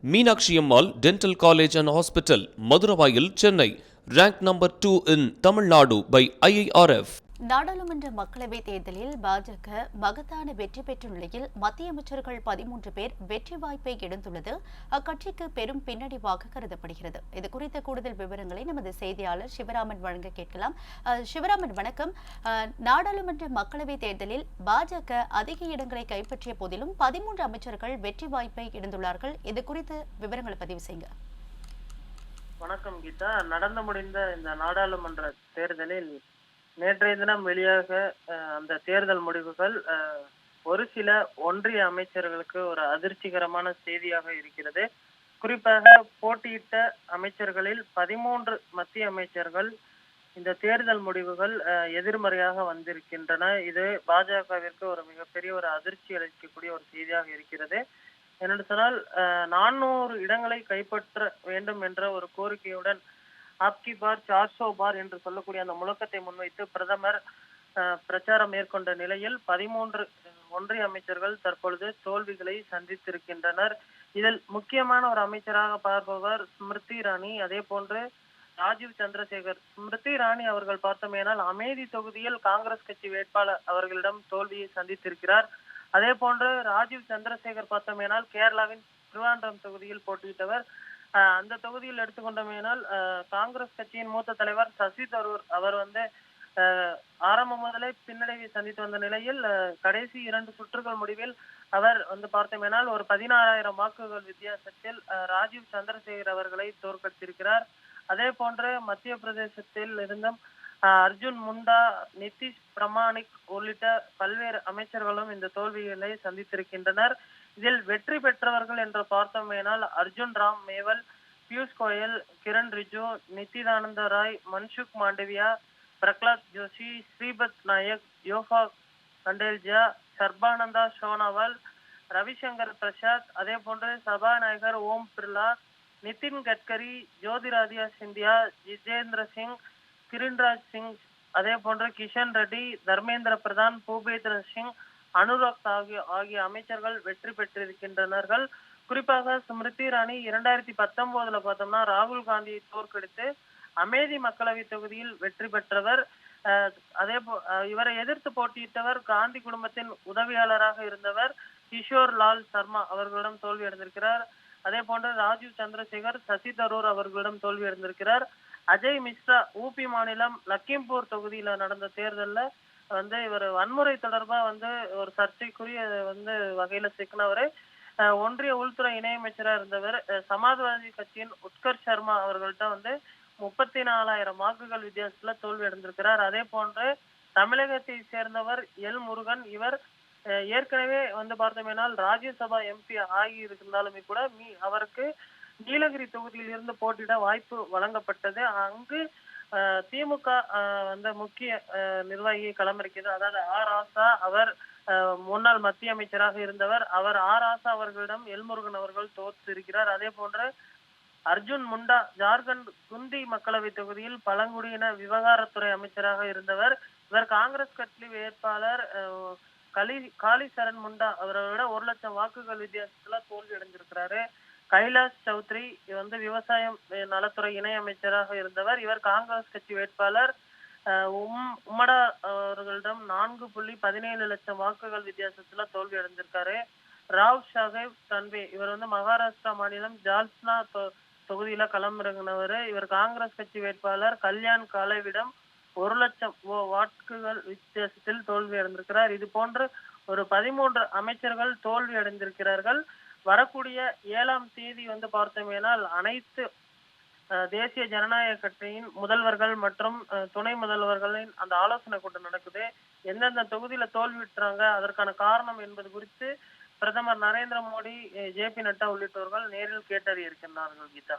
Meenakshi Ammal dental college and hospital Maduravoyal Chennai. Rank number two in Tamil Nadu by IIRF நாடாளுமன்ற மக்களவைத் தேர்தலில் பாஜக மகத்தான வெற்றி பெற்ற நிலையில் மத்திய அமைச்சர்கள் பதிமூன்று பேர் வெற்றி வாய்ப்பை எடுத்துள்ளது. அக்கட்சிக்கு பெரும் பின்னடைவாக கருதப்படுகிறது. இது குறித்த கூடுதல் விவரங்களை நமது செய்தியாளர் சிவராமன் வழங்க கேட்கலாம். சிவராமன் வணக்கம். நாடாளுமன்ற மக்களவைத் தேர்தலில் பாஜக அதிக இடங்களை கைப்பற்றிய போதிலும் பதிமூன்று அமைச்சர்கள் வெற்றி வாய்ப்பை எடுத்துள்ளார்கள். இது குறித்த விவரங்களை பதிவு செய்யுங்க. வணக்கம் கீதா. நடந்து முடிந்த இந்த நாடாளுமன்ற தேர்தலில் நேற்றைய தினம் வெளியாக அஹ், அந்த தேர்தல் முடிவுகள் ஒரு சில ஒன்றிய அமைச்சர்களுக்கு ஒரு அதிர்ச்சிகரமான செய்தியாக இருக்கிறது. குறிப்பாக போட்டியிட்ட அமைச்சர்களில் பதிமூன்று மத்திய அமைச்சர்கள் இந்த தேர்தல் முடிவுகள் அஹ், எதிர்மறையாக வந்திருக்கின்றன. இது பாஜகவிற்கு ஒரு மிகப்பெரிய ஒரு அதிர்ச்சி அளிக்கக்கூடிய ஒரு செய்தியாக இருக்கிறது. என்னென்னு சொன்னால் நானூறு இடங்களை கைப்பற்ற வேண்டும் என்ற ஒரு கோரிக்கையுடன் ஆப்கி பார் சார்சோ பார் என்று சொல்லக்கூடிய அந்த முழக்கத்தை முன்வைத்து பிரதமர் பிரச்சாரம் மேற்கொண்ட நிலையில் பதிமூன்று ஒன்றிய அமைச்சர்கள் தற்பொழுது தோல்விகளை சந்தித்திருக்கின்றனர். இதில் முக்கியமான ஒரு அமைச்சராக பார்ப்பவர் ஸ்மிருதி இரானி. அதே போன்று ராஜீவ் சந்திரசேகர். ஸ்மிருதி இரானி அவர்கள் பார்த்தோமேனால் அமேதி தொகுதியில் காங்கிரஸ் கட்சி வேட்பாளர் அவர்களிடம் தோல்வியை சந்தித்திருக்கிறார். அதே போன்று ராஜீவ் சந்திரசேகர் பார்த்தோமேனால் கேரளாவின் திருவாண்டம் தொகுதியில் போட்டியிட்டவர் அந்த தொகுதியில் எடுத்துக்கொண்டோமேனால் அஹ், காங்கிரஸ் கட்சியின் மூத்த தலைவர் சசி தரூர் அவர் வந்து அஹ், ஆரம்பம் முதலே பின்னடைவை சந்தித்து வந்த நிலையில் அஹ், கடைசி இரண்டு சுற்றுகள் முடிவில் அவர் வந்து பார்த்தோமேனால் ஒரு பதினாறாயிரம் வாக்குகள் வித்தியாசத்தில் அஹ், ராஜீவ் சந்திரசேகர் அவர்களை தோற்கடித்திருக்கிறார். அதே போன்று மத்திய பிரதேசத்தில் இருந்தும் அர்ஜுன் முண்டா நிதிஷ் பிரமாணிக் உள்ளிட்ட பல்வேறு அமைச்சர்களும் இந்த தோல்விகளை சந்தித்திருக்கின்றனர். இதில் வெற்றி பெற்றவர்கள் என்று பார்த்தோமேனால் அர்ஜுன் ராம் மேவல் பியூஷ் கோயல் கிரண் ரிஜு நித்திதானந்த ராய் மன்சுக் மாண்டவியா பிரகலாத் ஜோஷி ஸ்ரீபத் நாயக் யோகா கண்டேல்ஜா சர்பானந்தா சோனாவால் ரவிசங்கர் பிரசாத் அதே போன்று சபாநாயகர் ஓம் பிர்லா நிதின் கட்கரி ஜோதிராதியா சிந்தியா ஜிதேந்திர சிங் கிரண்ராஜ் சிங் அதே போன்று கிஷன் ரெட்டி தர்மேந்திர பிரதான் பூபேந்திர சிங் அனுராக் ஆகிய ஆகிய அமைச்சர்கள் வெற்றி பெற்றிருக்கின்றனர்கள். குறிப்பாக ஸ்மிருதி இரானி இரண்டாயிரத்தி பத்தொன்பதுல பார்த்தோம்னா ராகுல் காந்தியை தோற்கடித்து அமேதி மக்களவை தொகுதியில் வெற்றி பெற்றவர். அதே போ அஹ், இவரை எதிர்த்து போட்டியிட்டவர் காந்தி குடும்பத்தின் உதவியாளராக இருந்தவர் கிஷோர் லால் சர்மா அவர்களிடம் தோல்வி அடைந்திருக்கிறார். அதே போன்று ராஜீவ் சந்திரசேகர் சசி தரூர் அவர்களிடம் தோல்வி அடைந்திருக்கிறார். அஜய் மிஸ்ரா ஊபி மாநிலம் லக்கிம்பூர் தொகுதியில நடந்த தேர்தல்ல வந்து இவர் வன்முறை தொடர்பா வந்து ஒரு சர்ச்சைக்குரிய வந்து வகையில சிக்கினவர். அஹ், ஒன்றிய உள்துறை இணையமைச்சரா இருந்தவர் சமாஜ்வாதி கட்சியின் உத்கர் சர்மா அவர்கள்ட்ட வந்து முப்பத்தி நாலாயிரம் வாக்குகள் வித்தியாசத்துல தோல்வி அடைந்திருக்கிறார். அதே போன்று தமிழகத்தை சேர்ந்தவர் எல் முருகன். இவர் அஹ், ஏற்கனவே வந்து பார்த்தோமேனால் ராஜ்யசபா எம்பி ஆகி இருந்தாலுமே கூட மீ அவருக்கு நீலகிரி தொகுதியில் இருந்து போட்டியிட வாய்ப்பு வழங்கப்பட்டது. அங்கு அஹ், திமுக அந்த முக்கிய அஹ், நிர்வாகியை களமிறக்கியது. அதாவது ஆர். ஆசா அவர் முன்னாள் மத்திய அமைச்சராக இருந்தவர். அவர் ஆர். ஆசா அவர்களிடம் எல்முருகன் அவர்கள் தோற்றிருக்கிறார். அதே போன்று அர்ஜுன் முண்டா ஜார்க்கண்ட் குந்தி மக்களவை தொகுதியில் பழங்குடியின விவகாரத்துறை அமைச்சராக இருந்தவர். இவர் காங்கிரஸ் கட்சி வேட்பாளர் அஹ், கலி காளி சரண் முண்டா அவரை விட ஒரு லட்சம் வாக்குகள் வித்தியாசத்துல தோல்வி அடைஞ்சிருக்கிறாரு கைலாஷ் சௌத்ரி வந்து விவசாயம் நலத்துறை இணை அமைச்சராக இருந்தவர். இவர் காங்கிரஸ் கட்சி வேட்பாளர். அஹ், உம் உம்மடா அவர்களிடம் நான்கு புள்ளி பதினேழு லட்சம் வாக்குகள் வித்தியாசத்துல தோல்வி அடைஞ்சிருக்காரு. ராவ் சாஹேப் தன்வே இவர் வந்து மகாராஷ்டிரா மாநிலம் ஜால்ஸ்னா தொ- தொகுதியில களமிறங்கினவர். இவர் காங்கிரஸ் கட்சி வேட்பாளர். கல்யாண் காலேவிடம் ஒரு லட்சம் வாக்குகள் வித்தியாசத்தில் தோல்வி அடைந்திருக்கிறார். இது போன்று ஒரு பதிமூன்று அமைச்சர்கள் தோல்வி அடைந்திருக்கிறார்கள். வரக்கூடிய ஏழாம் தேதி வந்து பார்த்தோமேனால் அனைத்து தேசிய ஜனநாயக கட்சியின் முதல்வர்கள் மற்றும் துணை முதல்வர்களின் அந்த ஆலோசனை கூட்டம் நடக்குது. எந்தெந்த தொகுதியில தோல்வி விட்டுறாங்க அதற்கான காரணம் என்பது குறித்து பிரதமர் நரேந்திர மோடி ஜே பி நட்டா உள்ளிட்டவர்கள் நேரில் கேட்டறிய இருக்கின்றார்கள் கீதா.